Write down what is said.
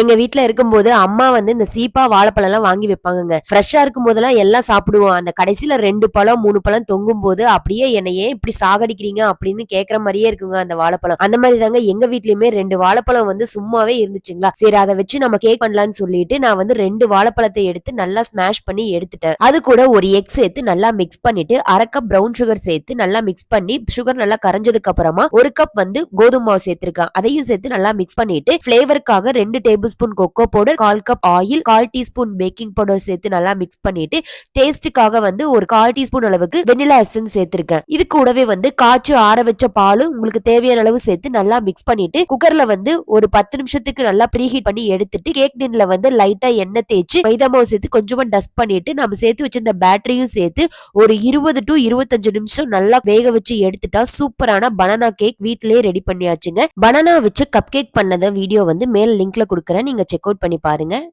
எங்க வீட்டுல இருக்கும்போது அம்மா வந்து இந்த சீப்பா வாழைப்பழம் எல்லாம் வாங்கி வைப்பாங்கங்க. ஃப்ரெஷ்ஷா இருக்கும் போதெல்லாம் எல்லாம் சாப்பிடுவோம். அந்த கடைசியில ரெண்டு பழம் மூணு பழம் தொங்கும் போது அப்படியே என்னையே ஏன் இப்படி சாகடிக்கிறீங்க அப்படின்னு கேக்குற மாதிரியே இருக்குங்க அந்த வாழைப்பழம். அந்த மாதிரி தாங்க எங்க வீட்லயுமே ரெண்டு வாழைப்பழம் வந்து சும்மாவே இருந்துச்சுங்களா? சரி அதை வச்சு நம்ம கேக் பண்ணலாம்னு சொல்லிட்டு நான் வந்து ரெண்டு வாழைப்பழத்தை எடுத்து நல்லா ஸ்மாஷ் பண்ணி எடுத்துட்டேன். அது கூட ஒரு எக் சேர்த்து நல்லா மிக்ஸ் பண்ணிட்டு அரை கப் ப்ரௌன் சுகர் சேர்த்து நல்லா மிக்ஸ் பண்ணி சுகர் நல்லா கரைஞ்சதுக்கு அப்புறமா ஒரு கப் வந்து கோதுமை மாவு சேர்த்திருக்கேன். அதையும் சேர்த்து நல்லா மிக்ஸ் பண்ணிட்டு ஃபிளேவருக்காக ரெண்டு டேபிள் ஸ்பூன் கொக்கோ பவுடர் கால் கப் ஆயில் கால் டீஸ்பூன் பேக்கிங் பவுடர் சேர்த்து நல்லா மிக்ஸ் பண்ணிட்டு டேஸ்ட்டுக்காக வந்து ஒரு கால் டீஸ்பூன் அளவுக்கு வெனிலா எசன்ஸ் சேர்த்திருக்கேன். இது கூடவே வந்து காய்ச்சி ஆற வச்ச பாலும் உங்களுக்கு தேவையான அளவு சேர்த்து நல்லா மிக்ஸ் பண்ணிட்டு குக்கர்ல வந்து ஒரு பத்து நிமிஷத்துக்கு நல்லா ப்ரீஹீட் பண்ணி எடுத்துட்டு கேக் டின்ல வந்து லைட்டா எண்ணெய் தேய்ச்சி மைதா மாவு சேர்த்து கொஞ்சமா டஸ்ட் பண்ணிட்டு நம்ம சேர்த்து வச்சிருந்த பேட்டரியும் சேர்த்து ஒரு இருபது டு இருபத்தஞ்சு நிமிஷம் நல்லா வேக வச்சு எடுத்துட்டா சூப்பரான பனானா கேக் வீட்லயே ரெடி பண்ணியாச்சுங்க. பனானா வச்சு கப் கேக் பண்ணத வீடியோ வந்து மேல் லிங்க்ல கொடுக்குறேன் நீங்கள் செக் அவுட் பண்ணி பாருங்கள்